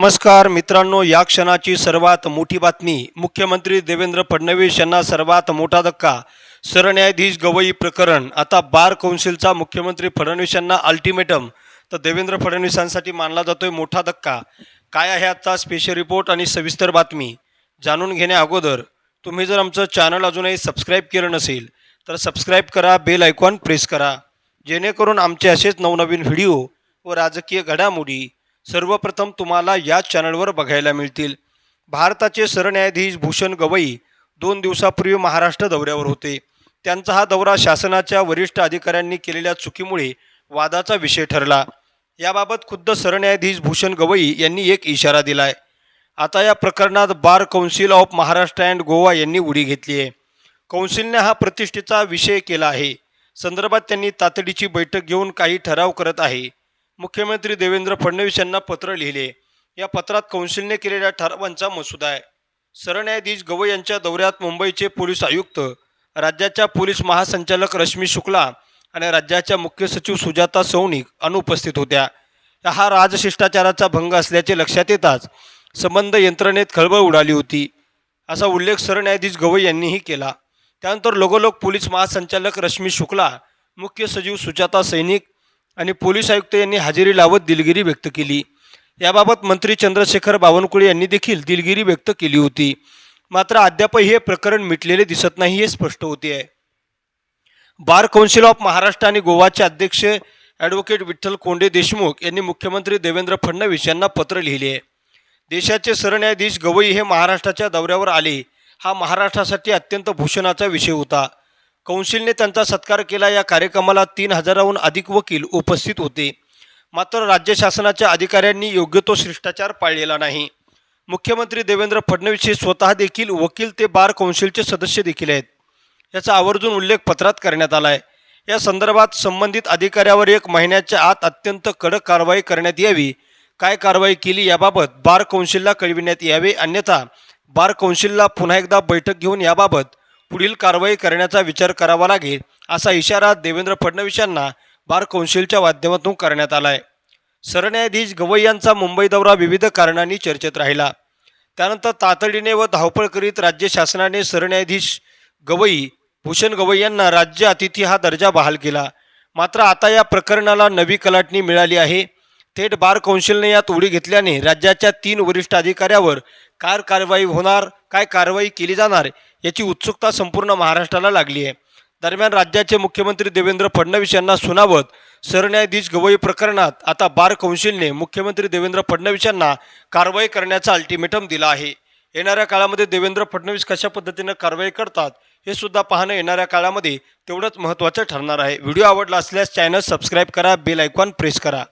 नमस्कार मित्रांनो या क्षणाची सर्वात मोठी बातमी. मुख्यमंत्री देवेंद्र फडणवीस यांना सर्वात मोठा धक्का. सरन्यायाधीश गवई प्रकरण. आता बार कौन्सिलचा मुख्यमंत्री फडणवीस यांना अल्टिमेटम तर देवेंद्र फडणवीसांसाठी मानला जातोय मोठा धक्का. काय आहे आजचा स्पेशल रिपोर्ट आणि सविस्तर बातमी? जाणून घेण्या अगोदर तुम्ही जर आमचं चॅनल अजूनही सबस्क्राईब केलं नसेल तर सबस्क्राईब करा बेल आयकॉन प्रेस करा. जेणेकरून आमचे असेच नवनवीन व्हिडिओ व राजकीय घडामोडी सर्वप्रथम तुम्हाला याच चॅनलवर बघायला मिळतील. भारताचे सरन्यायाधीश भूषण गवई दोन दिवसापूर्वी महाराष्ट्र दौऱ्यावर होते. त्यांचा हा दौरा शासनाच्या वरिष्ठ अधिकाऱ्यांनी केलेल्या चुकीमुळे वादाचा विषय ठरला. याबाबत खुद्द सरन्यायाधीश भूषण गवई यांनी एक इशारा दिलाय. आता या प्रकरणात bar council of Maharashtra and Goa यांनी उडी घेतली आहे. कौन्सिलने हा प्रतिष्ठेचा विषय केला आहे. संदर्भात त्यांनी तातडीची बैठक घेऊन काही ठराव करत आहे. मुख्यमंत्री देवेंद्र फडणवीस यांना पत्र लिहिले. या पत्रात कौन्सिलने केलेल्या ठरावांचा मसुदा आहे. सरन्यायाधीश गवई यांच्या दौऱ्यात मुंबईचे पोलीस आयुक्त राज्याच्या पोलीस महासंचालक रश्मी शुक्ला आणि राज्याच्या मुख्य सचिव सुजाता सौनिक अनुपस्थित होत्या. हा राजशिष्टाचाराचा भंग असल्याचे लक्षात येताच संबंध यंत्रणेत खळबळ उडाली होती. असा उल्लेख सरन्यायाधीश गवई यांनीही केला. त्यानंतर लगोलग पोलीस महासंचालक रश्मी शुक्ला मुख्य सचिव सुजाता सैनिक आणि पोलीस आयुक्त यांनी हजेरी लावत दिलगिरी व्यक्त केली. याबाबत मंत्री चंद्रशेखर बावनकुळे यांनी देखील दिलगिरी व्यक्त केली होती. मात्र अद्यापही हे प्रकरण मिटलेले दिसत नाही हे स्पष्ट होते आहे. बार कौन्सिल ऑफ महाराष्ट्र आणि गोवाचे अध्यक्ष ॲडव्होकेट विठ्ठल कोंडे देशमुख यांनी मुख्यमंत्री देवेंद्र फडणवीस यांना पत्र लिहिले आहे. देशाचे सरन्यायाधीश गवई हे महाराष्ट्राच्या दौऱ्यावर आले. हा महाराष्ट्रासाठी अत्यंत भूषणाचा विषय होता. कौन्सिलने त्यांचा सत्कार केला. या कार्यक्रमाला तीन हजाराहून अधिक वकील उपस्थित होते. मात्र राज्य शासनाच्या अधिकाऱ्यांनी योग्य तो शिष्टाचार पाळलेला नाही. मुख्यमंत्री देवेंद्र फडणवीस हे स्वतः देखील वकील ते बार कौन्सिलचे सदस्य देखील आहेत. याचा आवर्जून उल्लेख पत्रात करण्यात आला आहे या संदर्भात संबंधित अधिकाऱ्यावर एक महिन्याच्या आत अत्यंत कडक कारवाई करण्यात यावी. काय कारवाई केली याबाबत बार कौन्सिलला कळविण्यात यावे. अन्यथा बार कौन्सिलला पुन्हा एकदा बैठक घेऊन याबाबत पुढील कारवाई करण्याचा विचार करावा लागेल असा इशारा देवेंद्र फडणवीस यांना बार कौन्सिलच्या माध्यमातून करण्यात आला आहे सरन्यायाधीश गवई यांचा मुंबई दौरा विविध कारणांनी चर्चेत राहिला. त्यानंतर तातडीने व धावपळ करीत राज्य शासनाने सरन्यायाधीश गवई भूषण गवई यांना राज्य अतिथी हा दर्जा बहाल केला. मात्र आता या प्रकरणाला नवी कलाटणी मिळाली आहे. थेट बार कौन्सिलने यात उडी घेतल्याने राज्याच्या तीन वरिष्ठ अधिकाऱ्यावर काय कारवाई होणार काय कारवाई केली जाणार याची उत्सुकता संपूर्ण महाराष्ट्राला लागली आहे. दरम्यान राज्याचे मुख्यमंत्री देवेंद्र फडणवीस यांना सुनावत सरन्यायाधीश गवई प्रकरणात आता बार कौन्सिलने मुख्यमंत्री देवेंद्र फडणवीस यांना कारवाई करण्याचा अल्टिमेटम दिला आहे. येणाऱ्या काळामध्ये देवेंद्र फडणवीस कशा पद्धतीनं कारवाई करतात हे सुद्धा पाहणं येणाऱ्या काळामध्ये तेवढंच महत्त्वाचं ठरणार आहे. व्हिडिओ आवडला असल्यास चॅनल सबस्क्राईब करा बेल आयकॉन प्रेस करा.